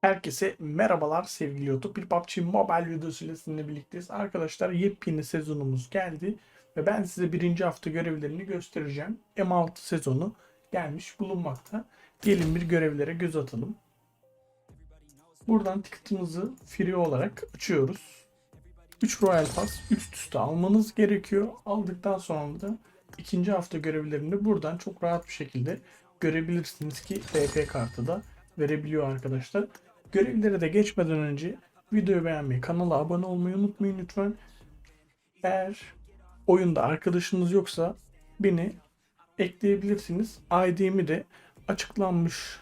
Herkese merhabalar sevgili YouTube. Bir PUBG Mobile videosuyla sizinle birlikteyiz. Arkadaşlar yepyeni sezonumuz geldi ve ben size birinci hafta görevlerini göstereceğim. M6 sezonu gelmiş bulunmakta. Gelin bir görevlere göz atalım. Buradan ticket'ımızı free olarak açıyoruz. 3 Royal Pass üst üste almanız gerekiyor. Aldıktan sonra da ikinci hafta görevlerini buradan çok rahat bir şekilde görebilirsiniz ki TP kartı da verebiliyor arkadaşlar. Görevlere de geçmeden önce videoyu beğenmeyi, kanala abone olmayı unutmayın lütfen. Eğer oyunda arkadaşınız yoksa beni ekleyebilirsiniz. ID'mi de açıklanmış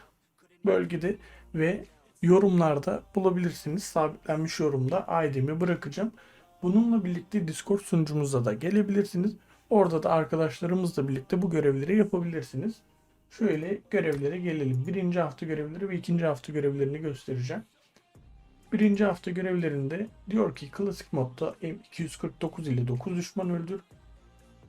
bölgede ve yorumlarda bulabilirsiniz. Sabitlenmiş yorumda ID'mi bırakacağım. Bununla birlikte Discord sunucumuza da gelebilirsiniz. Orada da arkadaşlarımızla birlikte bu görevleri yapabilirsiniz. Şöyle görevlere gelelim. Birinci hafta görevleri ve ikinci hafta görevlerini göstereceğim. Birinci hafta görevlerinde diyor ki klasik modda M249 ile 9 düşman öldür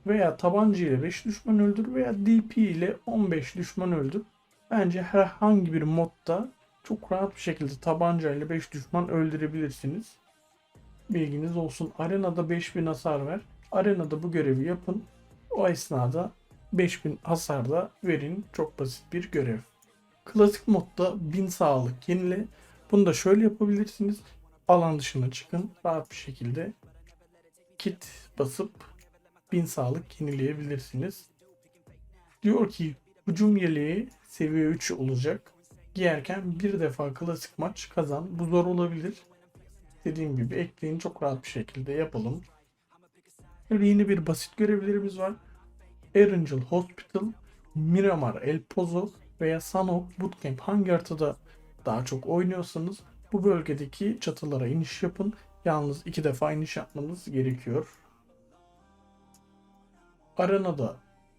veya tabanca ile 5 düşman öldür veya DP ile 15 düşman öldür. Bence herhangi bir modda çok rahat bir şekilde tabanca ile 5 düşman öldürebilirsiniz. Bilginiz olsun. Arenada 5000 hasar ver. Arenada bu görevi yapın. O esnada 5000 hasar da verin. Çok basit bir görev. Klasik modda 1000 sağlık yenile. Bunu da şöyle yapabilirsiniz. Alan dışına çıkın. Rahat bir şekilde kit basıp 1000 sağlık yenileyebilirsiniz. Diyor ki hücum yeleği seviye 3 olacak. Giyerken bir defa klasik maç kazan. Bu zor olabilir. Dediğim gibi ekleyin çok rahat bir şekilde yapalım. Böyle yeni bir basit görevlerimiz var. Erangel Hospital, Miramar El Pozo veya Sanok Bootcamp hangi haritada daha çok oynuyorsanız bu bölgedeki çatılara iniş yapın. Yalnız iki defa iniş yapmanız gerekiyor. Arenada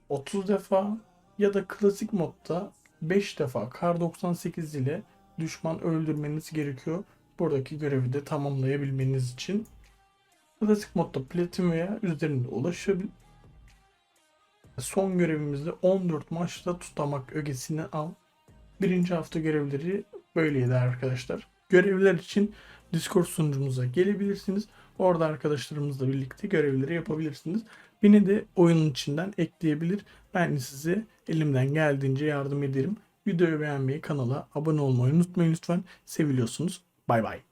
30 defa ya da klasik modda 5 defa Kar 98 ile düşman öldürmeniz gerekiyor. Buradaki görevi de tamamlayabilmeniz için. Klasik modda platin veya üzerinde ulaşabil Son görevimizde 14 maçta tutamak ögesini al. Birinci hafta görevleri böyleydi arkadaşlar. Görevler için Discord sunucumuza gelebilirsiniz. Orada arkadaşlarımızla birlikte görevleri yapabilirsiniz. Beni de oyunun içinden ekleyebilir. Ben de size elimden geldiğince yardım ederim. Videoyu beğenmeyi, kanala abone olmayı unutmayın lütfen. Seviliyorsunuz. Bay bay.